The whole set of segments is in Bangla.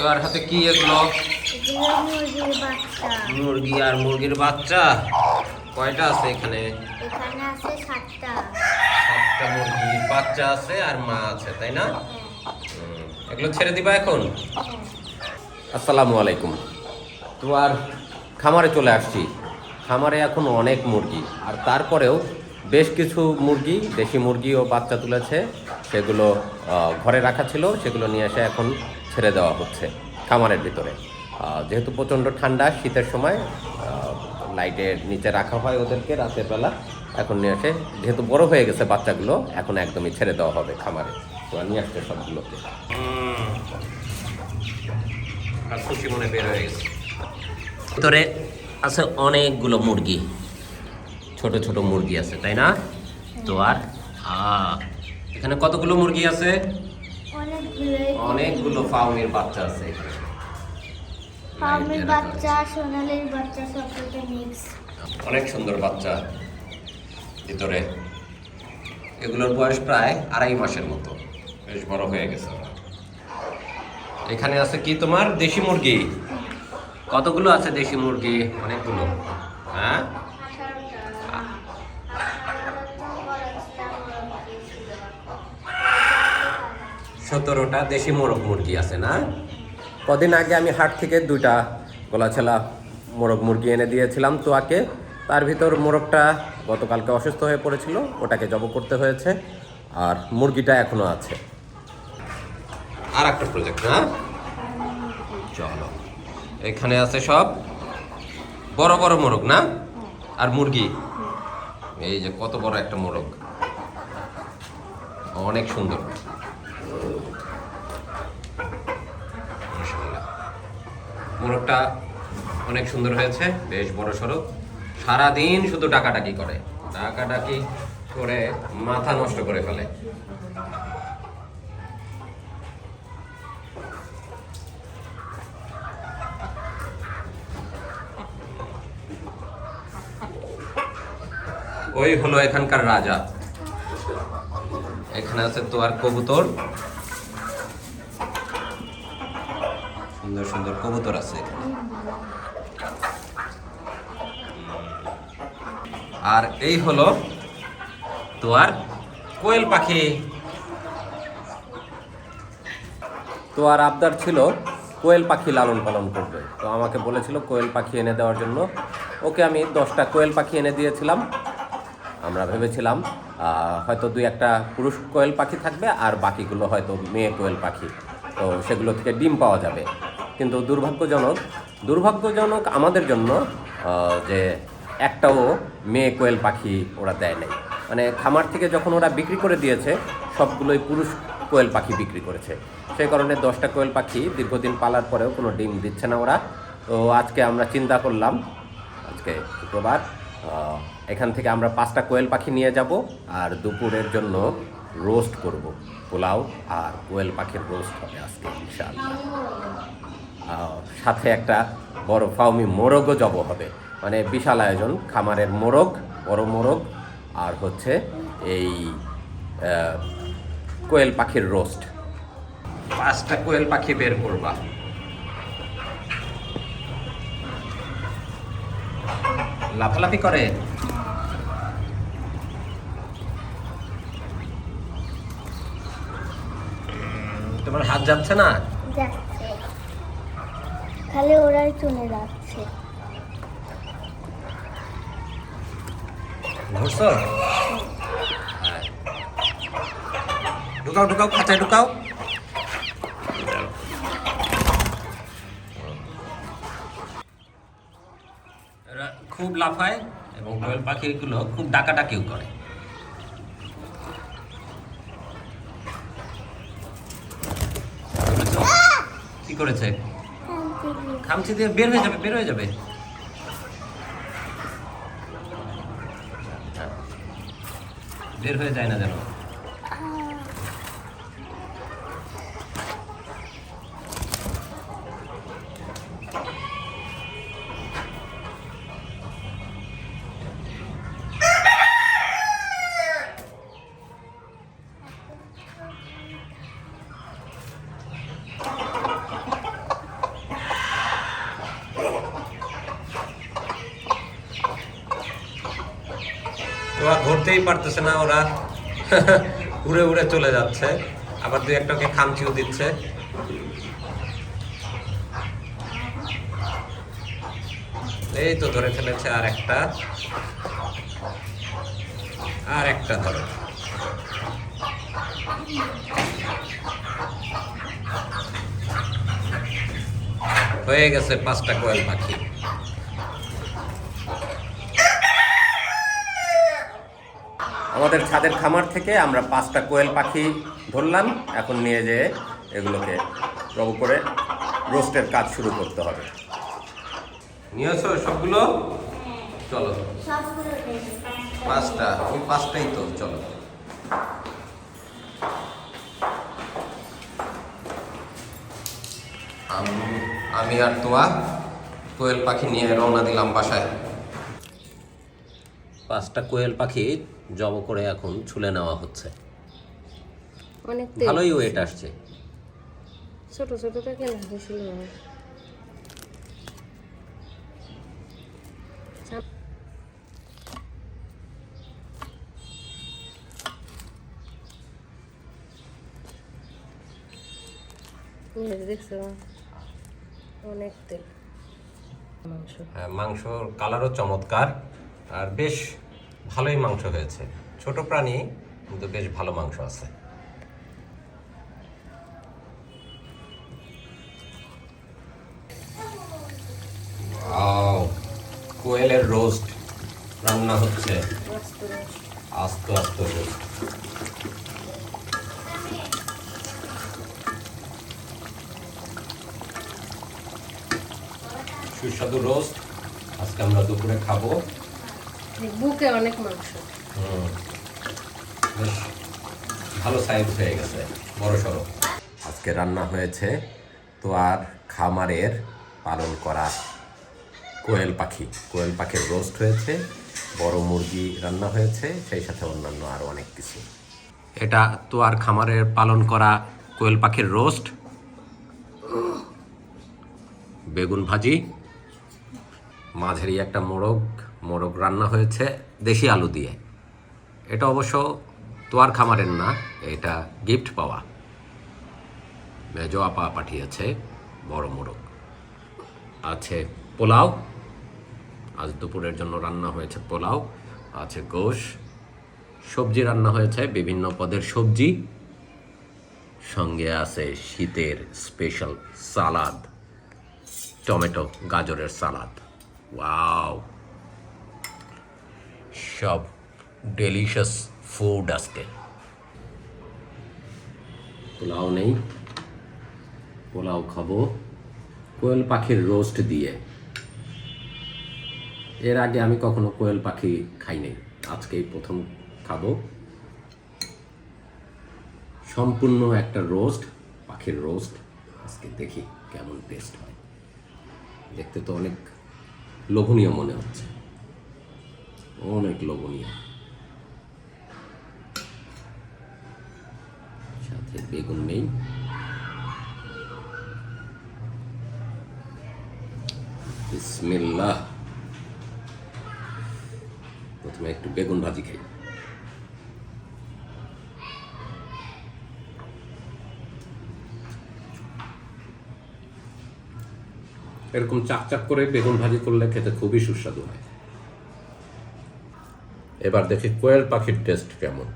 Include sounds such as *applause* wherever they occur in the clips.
তোর হাতে কি এগুলো? মুরগি আর মুরগির বাচ্চা। কয়টা আছে এখানে? সাতটা মুরগির বাচ্চা আছে আর মা আছে, তাই না? এগুলো ছেড়ে দিবা এখন? আসসালামু আলাইকুম। তো আর খামারে চলে আসছি। খামারে এখন অনেক মুরগি, আর তারপরেও বেশ কিছু মুরগি, দেশি মুরগি ও বাচ্চা তুলেছে। সেগুলো ঘরে রাখা ছিল, সেগুলো নিয়ে এসে এখন ছেড়ে দেওয়া হচ্ছে খামারের ভিতরে। যেহেতু প্রচণ্ড ঠান্ডা শীতের সময় লাইটের নিচে রাখা হয় ওদেরকে রাতের বেলা। এখন নিয়ে আসে যেহেতু বড় হয়ে গেছে বাচ্চাগুলো এখন একদমই ছেড়ে দেওয়া হবে খামারে। তো আর নিয়ে আসছে সবগুলোকে। খুশি মনে বের হয়ে গেছে। ভিতরে আছে অনেকগুলো মুরগি। ছোট ছোট মুরগি আছে তাই না? তো আর এখানে কতগুলো মুরগি আছে? অনেকগুলো ফাউমির বাচ্চা আছে এখানে। বাচ্চা সোনালির বাচ্চা সব থেকে মিক্স অনেক সুন্দর বাচ্চা ভিতরে। এগুলোর বয়স প্রায় আড়াই মাসের মতো। বেশ বড় হয়ে গেছে এখানে আছে কি তোমার? দেশি মুরগি। কতগুলো আছে দেশি মুরগি? অনেকগুলো। হ্যাঁ? সতেরোটা দেশি মোরগ মুরগি আছে না? কদিন আগে আমি হাট থেকে দুইটা গলাছেলা মোরগ মুরগি এনে দিয়েছিলাম তোয়াকে। তার ভিতর মোরগটা গতকালকে অসুস্থ হয়ে পড়েছিল, ওটাকে জব করতে হয়েছে, আর মুরগিটা এখনও আছে। আর একটা প্রজেক্ট না চলো। এখানে আছে সব বড় বড় মোরগ না? আর মুরগি? এই যে কত বড় একটা মোরগ। অনেক সুন্দর। মোরগটা অনেক সুন্দর হয়েছে, বেশ বড় সড়ো সারাদিন শুধু ডাকাডাকি করে। ডাকাডাকি করে মাথা নষ্ট করে ফেলে। ওই হলো এখানকার রাজা। এখানে আছে তো আর কবুতর। সুন্দর সুন্দর কবুতর আছে। আর এই হলো তোয়ার কোয়েল পাখি। তো আর আবদার ছিল কোয়েল পাখি লালন পালন করবে। তো আমাকে বলেছিল কোয়েল পাখি এনে দেওয়ার জন্য। ওকে আমি দশটা কোয়েল পাখি এনে দিয়েছিলাম। আমরা ভেবেছিলাম হয়তো দুই একটা পুরুষ কোয়েল পাখি থাকবে আর বাকিগুলো হয়তো মেয়ে কোয়েল পাখি। তো সেগুলো থেকে ডিম পাওয়া যাবে। কিন্তু দুর্ভাগ্যজনক দুর্ভাগ্যজনক আমাদের জন্য যে একটাও মেয়ে কোয়েল পাখি ওরা দেয় নাই। মানে খামার থেকে যখন ওরা বিক্রি করে দিয়েছে সবগুলোই পুরুষ কোয়েল পাখি বিক্রি করেছে। সেই কারণে দশটা কোয়েল পাখি দীর্ঘদিন পালার পরেও কোনো ডিম দিচ্ছে না ওরা। তো আজকে আমরা চিন্তা করলাম আজকে শুক্রবার এখান থেকে আমরা পাঁচটা কোয়েল পাখি নিয়ে যাব আর দুপুরের জন্য রোস্ট করব পোলাও আর কোয়েল পাখির রোস্ট হবে আজকে আহ, সাথে একটা বড় ফাউমি মোরগও জব হবে। মানে বিশাল আয়োজন খামারের মোরগ বড় মোরগ আর হচ্ছে এই কোয়েল পাখির রোস্ট। পাঁচটা কোয়েল পাখি বের করবা। লাফালাফি করে। তোমার হাত যাচ্ছে না? খালি ওরাই চলে যাচ্ছে হ্যাঁ। ঢুকাও ঢুকাও, খাঁচায় ঢুকাও খুব লাফায় এবং কোয়েল পাখিগুলো খুব ডাকাডাকিও করে? কি করেছে খামচি দিয়ে বের হয়ে যাবে বের হয়ে যাবে। বের হয়ে যায় না যেন ধরতেই পারতেছে না ওরা। *laughs* উড়ে উড়ে চলে যাচ্ছে। আবার দুই একটাকে খামচিও দিচ্ছে। এই তো ধরে ফেলেছে আর একটা। আর একটা ধরো। হয়ে গেছে পাঁচটা কোয়েল পাখি আমাদের ছাদের খামার থেকে আমরা পাঁচটা কোয়েল পাখি ধরলাম। এখন নিয়ে যেয়ে এগুলোকে প্রভু করে রোস্টের কাজ শুরু করতে হবে। নিয়েছো সবগুলো? চলো। পাঁচটা। ওই পাঁচটাই তো, চলো। আমি আর তোয়া কোয়েল পাখি নিয়ে রওনা দিলাম বাসায়। পাঁচটা কোয়েল পাখি জব করে এখন ছুলে নেওয়া হচ্ছে। অনেক ভালোই ওয়েট আসছে। ছোট ছোট থাকে না বেশি দেখছ অনেক তেল। মাংস হ্যাঁ, মাংসর কালারও চমৎকার। আর বেশ ভালোই মাংস হয়েছে। ছোট প্রাণী, কিন্তু বেশ ভালো মাংস আছে। কোয়েলের রোস্ট রান্না হচ্ছে। আস্ত আস্ত রোস্ট। সুস্বাদু রোস্ট। আজকে আমরা দুপুরে খাব। বুকে অনেক মাংস। ভালো সাইজ হয়ে গেছে, বড় সড়ো। আজকে রান্না হয়েছে তো আর খামারের পালন করা কোয়েল পাখি। কোয়েল পাখির রোস্ট হয়েছে, বড় মুরগি রান্না হয়েছে, সেই সাথে অন্যান্য আরও অনেক কিছু। এটা তো আর খামারের পালন করা কোয়েল পাখির রোস্ট। বেগুন ভাজি, মাঝারি একটা মোরগ মোরগ রান্না হয়েছে দেশি আলু দিয়ে। এটা অবশ্য তোয়ার খামারের না, এটা গিফট পাওয়া। মেজো আপা পাঠিয়েছে বড় মোরগ। আছে পোলাও। আজ দুপুরের জন্য রান্না হয়েছে পোলাও, আছে গোশ। সবজি রান্না হয়েছে, বিভিন্ন পদের সবজি। সঙ্গে আছে শীতের স্পেশাল সালাদ, টমেটো, গাজরের সালাদ। ওয়াও! সব ডেলিশিয়াস ফুড আজকে। পোলাও নেই। পোলাও খাব। কোয়েল পাখির রোস্ট দিয়ে। এর আগে আমি কখনো কোয়েল পাখি খাইনি। আজকেই প্রথম খাব। সম্পূর্ণ একটা রোস্ট পাখির রোস্ট আজকে দেখি কেমন টেস্ট হয়। দেখতে তো অনেক লোভনীয় মনে হচ্ছে। অনেক লোভনীয়। সাথে বেগুন নেই। বিসমিল্লাহ। প্রথমে একটু বেগুন ভাজি খাই। এরকম চাকচাক করে বেগুন ভাজি করলে খেতে খুবই সুস্বাদু হয়। এবার দেখি কোয়েল পাখির টেস্ট কেমন।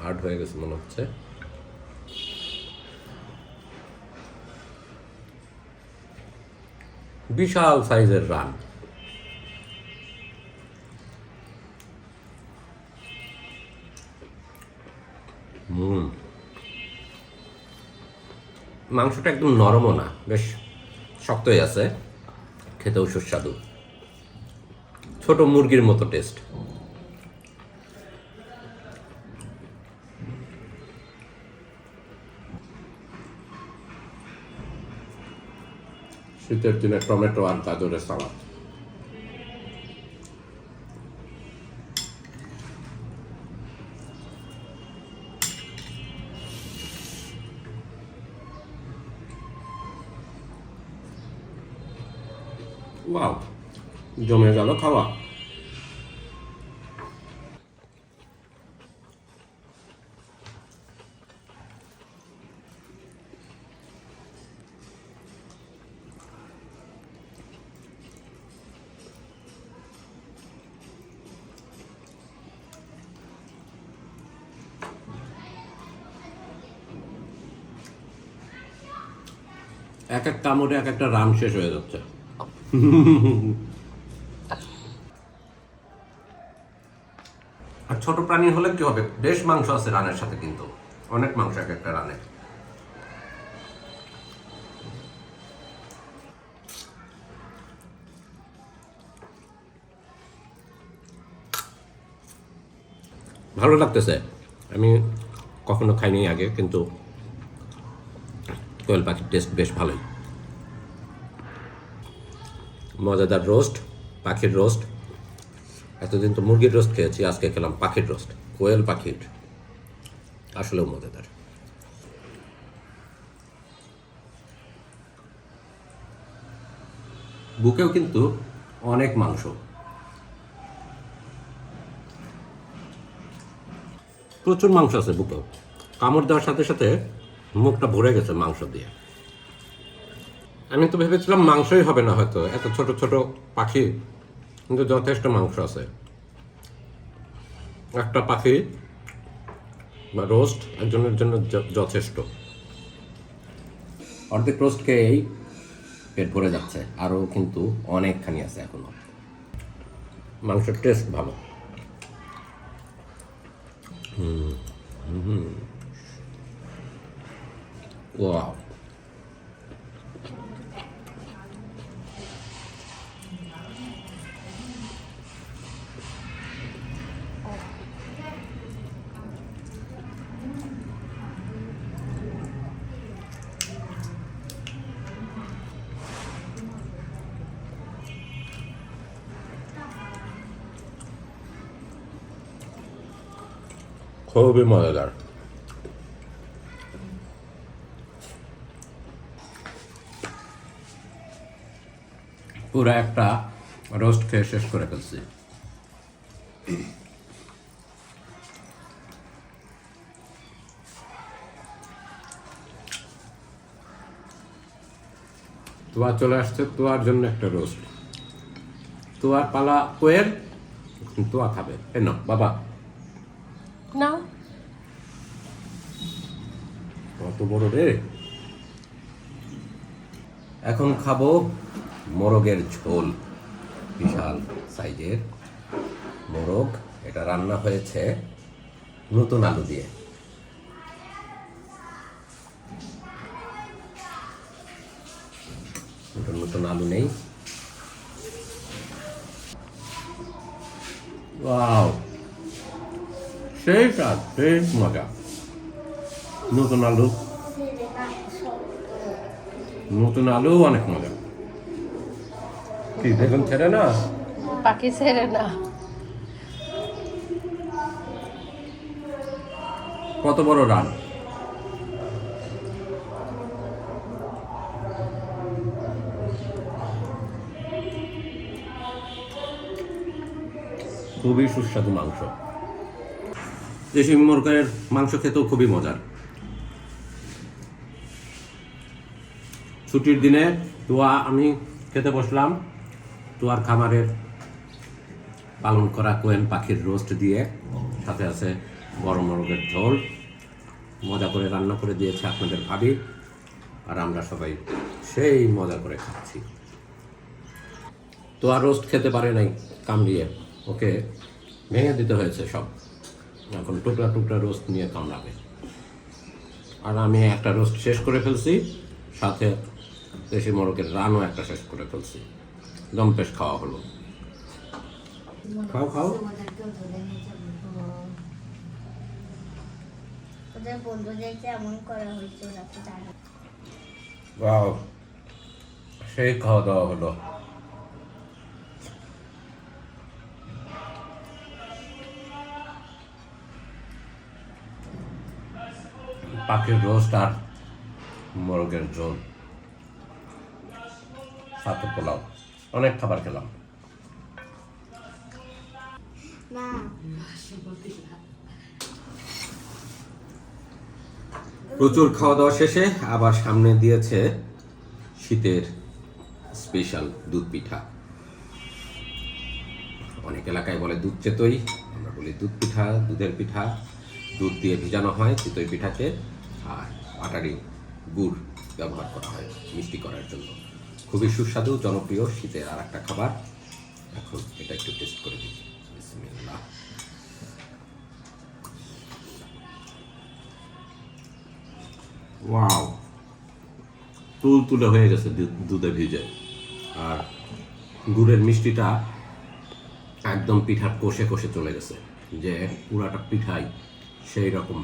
হার্ড হয়ে গেছে মনে হচ্ছে। বিশাল সাইজের রান। মাংসটা একদম নরমও না, বেশ শক্তই আছে, খেতেও সুস্বাদু। ছোট মুরগির মতো টেস্ট শীতের দিনে টমেটো আর গাজরের সালাদ। ওয়াও জমে গেল খাওয়া এক এক কামড়ে এক একটা রাম শেষ হয়ে যাচ্ছে। *laughs* আর ছোট প্রাণী হলে কি হবে? বেশ মাংস আছে রানের সাথে কিন্তু। অনেক মাংস এক একটা রানে। ভালো লাগতেছে। আমি কখনো খাইনি আগে, কিন্তু কোয়েল পাখির টেস্ট বেশ ভালোই। মজাদার রোস্ট, পাখির রোস্ট। এতদিন তো মুরগির রোস্ট খেয়েছি, আজকে খেলাম পাখির রোস্ট, কোয়েল পাখির। আসলেও মজাদার। বুকেও কিন্তু অনেক মাংস। প্রচুর মাংস আছে বুকেও। কামড় দেওয়ার সাথে সাথে মুখটা ভরে গেছে মাংস দিয়ে। আমি তো ভেবেছিলাম মাংসই হবে না হয়তো। এত ছোট ছোট পাখি, কিন্তু যথেষ্ট মাংস আছে। একটা পাখি বা রোস্ট একজনের জন্য যথেষ্ট। অর্ধেক রোস্ট খেয়েই পেট ভরে যাচ্ছে। আরও কিন্তু অনেকখানি আছে এখনও। মাংসের টেস্ট ভালো। ওয়াও খুবই মজাদার পুরো একটা রোস্ট খেয়ে শেষ করে ফেলছি। তোয়া চলে আসছে, তোয়ার জন্য একটা রোস্ট তোয়ার পালা কোয়েল তোয়া খাবে। এ না বাবা না বড় রে। এখন খাব মোরগের ঝোল, বিশাল সাইজের মোরগ। এটা রান্না হয়েছে নতুন আলু দিয়ে। নতুন আলু নেই। সেই স্বাদ, সেই মজা। নতুন আলু। নতুন আলু অনেক মজা। কি বেগুন ছেড়ে না? পাখি ছেড়ে না। কত বড় রান? খুবই সুস্বাদু মাংস। দেশি মুরগের মাংস খেতেও খুবই মজার। ছুটির দিনে তোয়া আমি খেতে বসলাম। তোয়ার খামারের পালন করা কোয়েন পাখির রোস্ট দিয়ে, সাথে আছে বড় মোরগের ঝোল। মজা করে রান্না করে দিয়েছে আপনাদের ভাবি, আর আমরা সবাই সেই মজা করে খাচ্ছি। তো আর রোস্ট খেতে পারে নাই কামড়িয়ে। ওকে ভেঙে দিতে হয়েছে সব। এখন টুকরা টুকরা রোস্ট নিয়ে কামড়াবে। আর আমি একটা রোস্ট শেষ করে ফেলছি, সাথে দেশি মোরগের রানও একটা শেষ করে ফেলছি। দমপেশ খাওয়া হলো। খাও খাও। সেই খাওয়া দাওয়া হলো। পাখির রোস্ট আর মোরগের ঝোল সাথে পোলাও। অনেক খাবার খেলাম। প্রচুর খাওয়া দাওয়া শেষে আবার সামনে দিয়েছে শীতের স্পেশাল দুধ পিঠা। অনেক এলাকায় বলে দুধ চেতই আমরা বলি দুধ পিঠা দুধের পিঠা। দুধ দিয়ে ভিজানো হয় চিতই পিঠাকে আর আটারি গুড় ব্যবহার করা হয় মিষ্টি করার জন্য। খুবই সুস্বাদু, জনপ্রিয় শীতের আর একটা খাবার। এখন এটা একটু টেস্ট করে বিসমিল্লাহ। ওয়াও। তুল তুলে হয়ে গেছে দুধে ভিজে। আর গুড়ের মিষ্টিটা একদম পিঠার কষে কষে চলে গেছে। যে পুরাটা পিঠাই সেই রকম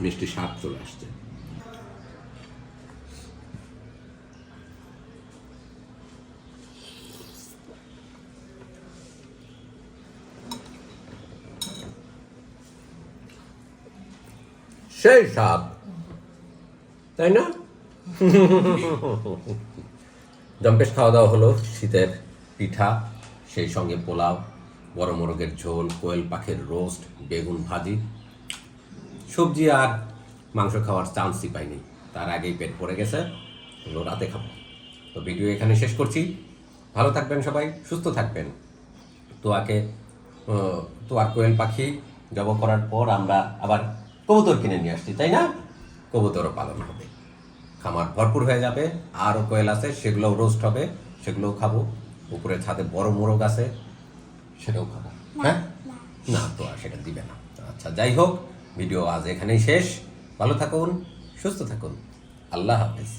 মিষ্টি স্বাদ চলে আসছে। সেই সাপ। তাই না? জম্পেশ খাওয়া দাওয়া হলো শীতের পিঠা সেই সঙ্গে পোলাও বড় মোরগের ঝোল কোয়েল পাখির রোস্ট বেগুন ভাজি। সবজি আর মাংস খাওয়ার চান্সই পাইনি। তার আগেই পেট পড়ে গেছে। হলো রাতে খাব। তো ভিডিও এখানে শেষ করছি। ভালো থাকবেন সবাই সুস্থ থাকবেন। তোয়াকে আহ, তোয়ার কোয়েল পাখি জব করার পর আমরা আবার কবুতর কিনে নিয়ে আসছি তাই না? কবুতরও পালন হবে। খামার ভরপুর হয়ে যাবে আরও কয়েল আছে সেগুলোও রোস্ট হবে সেগুলোও খাব। উপরে ছাদে বড় মোরগ আছে সেটাও খাব। হ্যাঁ? না তো আর সেটা দিবে না। আচ্ছা যাই হোক ভিডিও আজ এখানেই শেষ। ভালো থাকুন সুস্থ থাকুন। আল্লাহ হাফেজ।